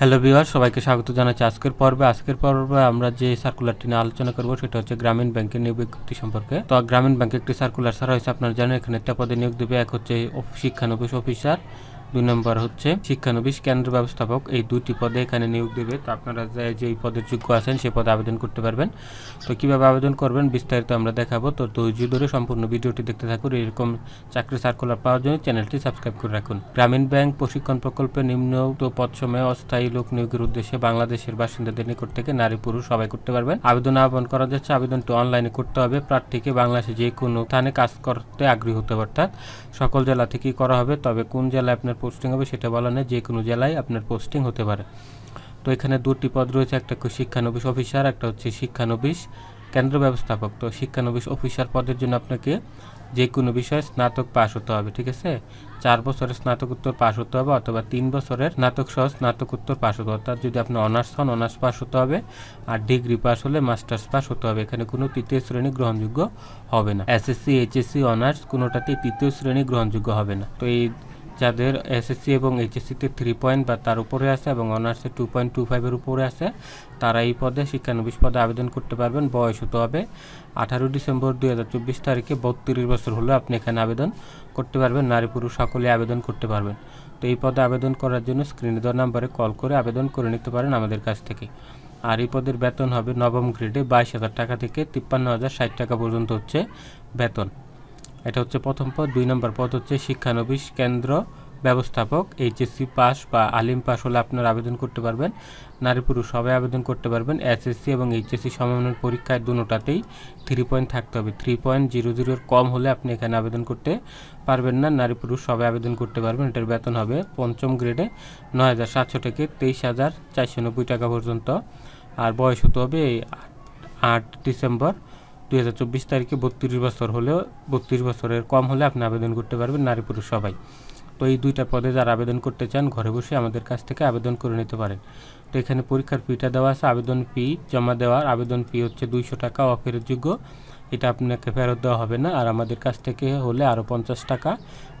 Hello Bihar সবাইকে স্বাগত জানাচ্ছি আজকের পর্বে। আজকের পর্বে আমরা যে সার্কুলারটি নিয়ে আলোচনা করব, সেটা হচ্ছে গ্রামীণ ব্যাংকের নিয়োগ বিজ্ঞপ্তি সম্পর্কে। তো গ্রামীণ ব্যাংকে একটি সার্কুলার ছাড়া হয়েছে, আপনারা জানেন, এখানে একটা পদে নিয়োগ দেবে, এক হচ্ছে শিক্ষানবিশ অফিসার দুই নম্বর হচ্ছে শিক্ষানবিশ কেন্দ্র ব্যবস্থাপক এই দুটি পদে এখানে নিয়োগ দেবে। তো আপনারা যে যে পদের যোগ্য আছেন সেই পদে আবেদন করতে পারবেন। তো কীভাবে আবেদন করবেন বিস্তারিত আমরা দেখাবো। তো ধৈর্য ধরে সম্পূর্ণ ভিডিওটি দেখতে থাকুন। এরকম চাকরি সার্কুলার পাওয়ার জন্য চ্যানেলটি সাবস্ক্রাইব করে রাখুন। গ্রামীণ ব্যাংক প্রশিক্ষণ প্রকল্পে নিম্নোক্ত পদ সময়ে অস্থায়ী লোক নিয়োগের উদ্দেশ্যে বাংলাদেশের বাসিন্দাদের নিকট থেকে নারী পুরুষ সবাই করতে পারবেন। আবেদন আহ্বান করা যাচ্ছে আবেদনটি অনলাইনে করতে হবে। প্রার্থীকে বাংলাদেশে যে কোনো স্থানে কাজ করতে আগ্রহী হতে অর্থাৎ সকল জেলা থেকেই করা হবে। তবে কোন জেলায় আপনার পোস্টিং হবে, সেটা বলা নেই যে কোনো জেলায় আপনার পোস্টিং হতে পারে। তো এখানে দুটি পদ রয়েছে, একটা শিক্ষানবিশ অফিসার, একটা হচ্ছে শিক্ষানবিশ কেন্দ্র ব্যবস্থাপক। তো শিক্ষানবিশ অফিসার পদের জন্য আপনাকে যে কোনো বিষয়ে স্নাতক পাশ হতে হবে, ঠিক আছে? চার বছরের স্নাতকোত্তর পাশ হতে হবে অথবা তিন বছরের স্নাতক সহ স্নাতকোত্তর পাশ হতে হবে। অর্থাৎ যদি আপনি অনার্স হন অনার্স পাশ হতে হবে আর ডিগ্রি পাশ হলে মাস্টার্স পাশ হতে হবে। এখানে কোনো তৃতীয় শ্রেণি গ্রহণযোগ্য হবে না। এসএসসি এইচএসসি অনার্স কোনোটাতেই তৃতীয় শ্রেণি গ্রহণযোগ্য হবে না। তো এই যাদের এসএসসি এবং এইচএসসিতে থ্রি পয়েন্ট বা তার উপরে আছে এবং অনার্সে টু পয়েন্ট টু ফাইভের উপরে আছে, তারা এই পদে শিক্ষানবিশ পদে আবেদন করতে পারবেন। বয়স হতে হবে আঠারো ডিসেম্বর দুই হাজার চব্বিশ তারিখে। বত্রিশ বছর হলেও আপনি এখানে আবেদন করতে পারবেন। নারী পুরুষ সকলে আবেদন করতে পারবেন। তো এই পদে আবেদন করার জন্য স্ক্রিনে দেওয়া নাম্বারে কল করে আবেদন করে নিতে পারেন আমাদের কাছ থেকে। আর এই পদের বেতন হবে নবম গ্রেডে বাইশ হাজার টাকা থেকে তিপ্পান্ন হাজার ষাট টাকা পর্যন্ত হচ্ছে বেতন। এটা হচ্ছে প্রথম পদ। দুই নম্বর পদ হচ্ছে শিক্ষানবিশ কেন্দ্র ব্যবস্থাপক, এইচএসসি পাস বা আলিম পাস হলে আপনারা আবেদন করতে পারবেন। নারী পুরুষ সবাই আবেদন করতে পারবেন। এসএসসি এবং এইচএসসি সমমানের পরীক্ষায় দুটোটাতেই থ্রি পয়েন্ট থাকতে হবে। থ্রি পয়েন্ট জিরো জিরোর কম হলে আপনি এখানে আবেদন করতে পারবেন না। নারী পুরুষ সবাই আবেদন করতে পারবেন। এটার বেতন হবে পঞ্চম গ্রেডে নয় হাজার সাতশো থেকে তেইশ হাজার চারশো নব্বই টাকা পর্যন্ত। আর বয়স হতে হবে আট ডিসেম্বর। দুই হাজার চব্বিশ তারিখে বত্রিশ বছর হলেও, বত্রিশ বছরের কম হলে আপনি আবেদন করতে পারবেন নারী পুরুষ সবাই। তো এই দুইটা পদে যারা আবেদন করতে চান, ঘরে বসে আমাদের কাছ থেকে আবেদন করে নিতে পারেন। তো এখানে পরীক্ষার ফিটা দেওয়া আছে, আবেদন ফি জমা দেওয়ার। আবেদন ফি হচ্ছে দুইশো টাকা অফেরতযোগ্য এটা আপনাকে ফেরত দেওয়া হবে না। আর আমাদের কাছ থেকে হলে আরও পঞ্চাশ টাকা।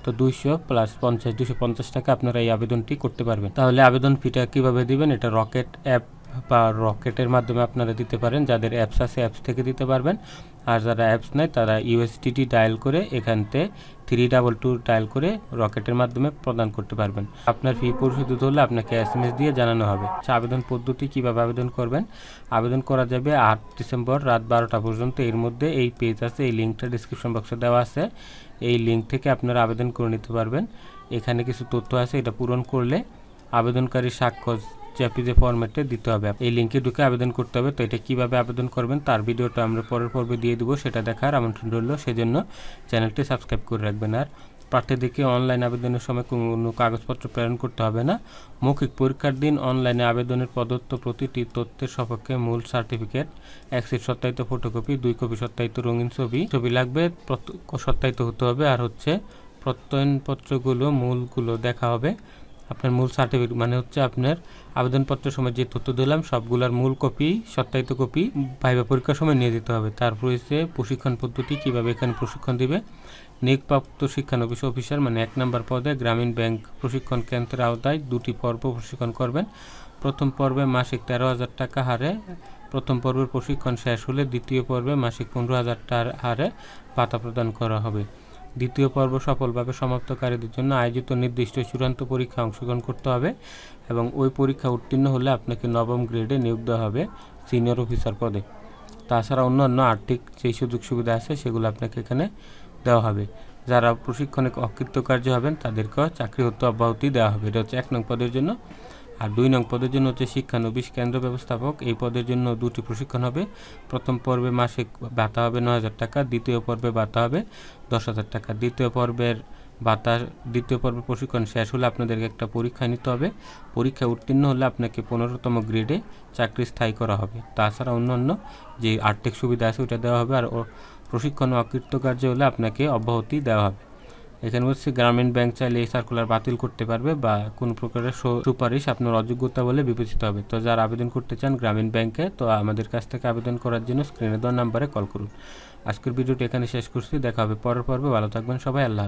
তো দুইশো প্লাস পঞ্চাশ দুশো পঞ্চাশ টাকা আপনারা এই আবেদনটি করতে পারবেন। তাহলে আবেদন ফিটা কীভাবে দিবেন? এটা রকেট অ্যাপ বা রকেটের মাধ্যমে আপনারা দিতে পারেন। যাদের অ্যাপস আছে অ্যাপস থেকে দিতে পারবেন। আর যারা অ্যাপস নেয় তারা ইউএসটিটি ডায়াল করে এখানতে থ্রি ডাবল টু ডায়াল করে রকেটের মাধ্যমে প্রদান করতে পারবেন। আপনার ফি পরিশোধিত হলে আপনাকে এস এম এস দিয়ে জানানো হবে। আচ্ছা, আবেদন পদ্ধতি কীভাবে আবেদন করবেন? আবেদন করা যাবে আট ডিসেম্বর রাত বারোটা পর্যন্ত। এর মধ্যে এই পেজ আছে এই লিঙ্কটা ডিসক্রিপশন বক্সে দেওয়া আছে। এই লিঙ্ক থেকে আপনারা আবেদন করে নিতে পারবেন। এখানে কিছু তথ্য আছে এটা পূরণ করলে আবেদনকারী স্বাক্ষর জেপিজে ফরম্যাটে দিতে হবে। এই লিঙ্কে ঢুকে আবেদন করতে হবে। তো এটা কীভাবে আবেদন করবেন তার ভিডিওটা আমরা পরের পর্বে দিয়ে দেবো। সেটা দেখার আমন্ত্রণ রইল। সেজন্য চ্যানেলটি সাবস্ক্রাইব করে রাখবেন। আর প্রার্থীদেরকে অনলাইন আবেদনের সময় কোনো কাগজপত্র প্রেরণ করতে হবে না। মৌখিক পরীক্ষার দিন অনলাইনে আবেদনের প্রদত্ত প্রতিটি তথ্যের সপক্ষে মূল সার্টিফিকেট এক সিট সত্যায়িত ফটোকপি দুই কপি সত্যায়িত রঙিন ছবি ছবি লাগবে সত্যায়িত হতে হবে। আর হচ্ছে প্রত্যয়নপত্রগুলো মূলগুলো দেখা হবে। আপনার মূল সার্টিফিকেট মানে হচ্ছে আপনার আবেদনপত্রের সময় যে তথ্য দিলাম, সবগুলোর মূল কপি সত্যায়িত কপি ভাইবা পরীক্ষার সময় নিয়ে দিতে হবে। তারপর হচ্ছে প্রশিক্ষণ পদ্ধতি, কীভাবে এখানে প্রশিক্ষণ দিবে। নিয়োগপ্রাপ্ত শিক্ষানবিশ অফিসার মানে এক নম্বর পদে গ্রামীণ ব্যাংক প্রশিক্ষণ কেন্দ্রের আওতায় দুটি পর্ব প্রশিক্ষণ করবেন। প্রথম পর্বে মাসিক তেরো হাজার টাকা হারে, প্রথম পর্বের প্রশিক্ষণ শেষ হলে দ্বিতীয় পর্বে মাসিক পনেরো হাজার টাকার হারে ভাতা প্রদান করা হবে। দ্বিতীয় পর্ব সফলভাবে সমাপ্তকারীদের জন্য আয়োজিত নির্দিষ্ট চূড়ান্ত পরীক্ষা অংশগ্রহণ করতে হবে এবং ওই পরীক্ষা উত্তীর্ণ হলে আপনাকে নবম গ্রেডে নিয়োগ দেওয়া হবে সিনিয়র অফিসার পদে। তাছাড়া অন্যান্য আর্থিক যেই সুযোগ সুবিধা আছে সেগুলো আপনাকে এখানে দেওয়া হবে। যারা প্রশিক্ষণে অকৃতকার্য হবেন তাদেরকেও চাকরি হতে অব্যাহতি দেওয়া হবে। এটা হচ্ছে এক নং পদের জন্য। আর দুই নং পদের জন্য হচ্ছে শিক্ষানবিশ কেন্দ্র ব্যবস্থাপক। এই পদের জন্য দুটি প্রশিক্ষণ হবে। প্রথম পর্বে মাসিক ভাতা হবে ন হাজার টাকা, দ্বিতীয় পর্বে ভাতা হবে দশ হাজার টাকা। দ্বিতীয় পর্বের ভাতা, দ্বিতীয় পর্বের প্রশিক্ষণ শেষ হলে আপনাদেরকে একটা পরীক্ষা নিতে হবে। পরীক্ষা উত্তীর্ণ হলে আপনাকে পনেরোতম গ্রেডে চাকরি স্থায়ী করা হবে। তাছাড়া অন্যান্য যে আর্থিক সুবিধা আছে ওটা দেওয়া হবে। আর প্রশিক্ষণ অকৃতকার্য হলে আপনাকে অব্যাহতি দেওয়া হবে। এখানে হচ্ছে গ্রামীণ ব্যাংক চাইলে এই সার্কুলার বাতিল করতে পারবে বা কোনো প্রকারের সুপারিশ আপনার অযোগ্যতা বলে বিবেচিত হবে। তো যারা আবেদন করতে চান গ্রামীণ ব্যাংকে, তো আমাদের কাছ থেকে আবেদন করার জন্য স্ক্রিনে দেওয়া নাম্বারে কল করুন। আজকের ভিডিওটি এখানে শেষ করছি, দেখা হবে পরের পর্বে। ভালো থাকবেন সবাই, আল্লাহ